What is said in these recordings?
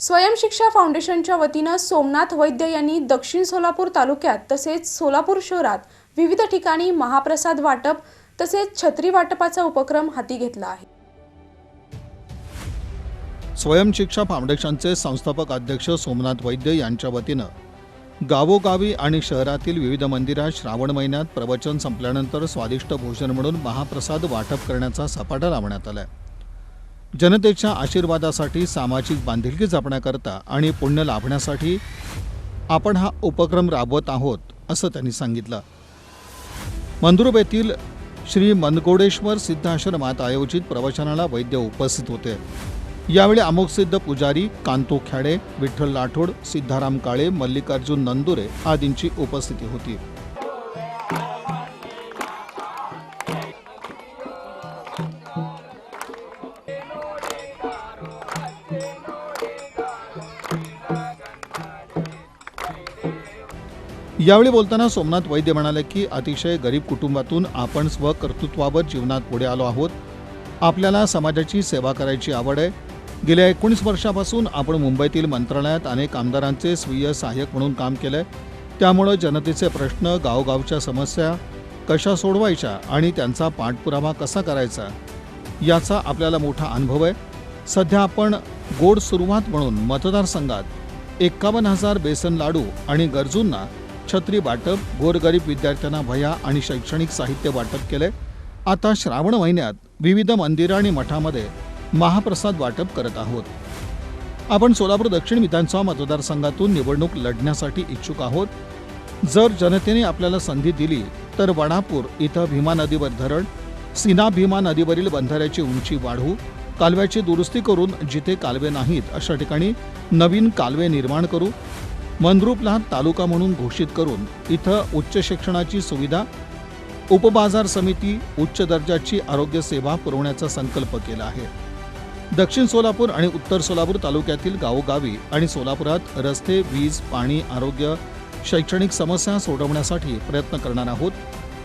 स्वयंशिक्षा फाउंडेशनच्या वतीनं सोमनाथ वैद्य यांनी दक्षिण सोलापूर तालुक्यात तसेच सोलापूर शहरात विविध ठिकाणी महाप्रसाद वाटप तसेच छत्री वाटपाचा उपक्रम हाती घेतला आहे. स्वयंशिक्षा फाउंडेशनचे संस्थापक अध्यक्ष सोमनाथ वैद्य यांच्या वतीनं गावोगावी आणि शहरातील विविध मंदिरात श्रावण महिन्यात प्रवचन संपल्यानंतर स्वादिष्ट भोजन म्हणून महाप्रसाद वाटप करण्याचा सपाटा लावण्यात आला आहे जनतेच्या आशीर्वादासाठी सामाजिक बांधिलकी जपण्याकरता आणि पुण्य लाभण्यासाठी आपण हा उपक्रम राबवत आहोत असं त्यांनी सांगितलं. मंद्रुप येथील श्री मनगोडेश्वर सिद्धाश्रमात आयोजित प्रवचनाला वैद्य उपस्थित होते. यावेळी अमोकसिद्ध पुजारी कांतो खेडे विठ्ठल लाठोड सिद्धाराम काळे मल्लिकार्जुन नंदुरे आदींची उपस्थिती होती. यावेळी बोलताना सोमनाथ वैद्य म्हणाले की अतिशय गरीब कुटुंबातून आपण स्वकर्तृत्वावर जीवनात पुढे आलो आहोत. आपल्याला समाजाची सेवा करायची आवड आहे. गेल्या एकोणीस वर्षापासून आपण मुंबईतील मंत्रालयात अनेक आमदारांचे स्वीय सहाय्यक म्हणून काम केलंय. त्यामुळं जनतेचे प्रश्न गावगावच्या समस्या कशा सोडवायच्या आणि त्यांचा पाठपुरावा कसा करायचा याचा आपल्याला मोठा अनुभव आहे. सध्या आपण गोड सुरुवात म्हणून मतदारसंघात एकावन्न हजार बेसन लाडू आणि गरजूंना छत्री वाटप गोरगरीब विद्यार्थ्यांना भया आणि शैक्षणिक साहित्य वाटप केले. आता श्रावण महिन्यात विविध मंदिरं आणि मठामध्ये महाप्रसाद वाटप करत आहोत. आपण सोलापूर दक्षिण विधानसभा मतदारसंघातून निवडणूक लढण्यासाठी इच्छुक आहोत. जर जनतेने आपल्याला संधी दिली तर वणापूर इथं भीमा नदीवर धरण सिना भीमा नदीवरील बंधाऱ्याची उंची वाढवू कालव्याची दुरुस्ती करून जिथे कालवे नाहीत अशा ठिकाणी नवीन कालवे निर्माण करू मंद्रुपला तालुका म्हणून घोषित करून इथं उच्च शिक्षणाची सुविधा उपबाजार समिती उच्च दर्जाची आरोग्य सेवा पुरवण्याचा संकल्प केला आहे. दक्षिण सोलापूर आणि उत्तर सोलापूर तालुक्यातील गावोगावी आणि सोलापुरात रस्ते वीज पाणी आरोग्य शैक्षणिक समस्या सोडवण्यासाठी प्रयत्न करणार आहोत.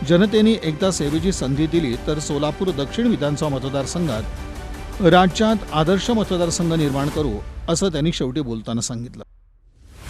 जनतेने एकदा सेवेची संधी दिली तर सोलापूर दक्षिण विधानसभा मतदारसंघात राज्यात आदर्श मतदारसंघ निर्माण करू असं त्यांनी शेवटी बोलताना सांगितलं.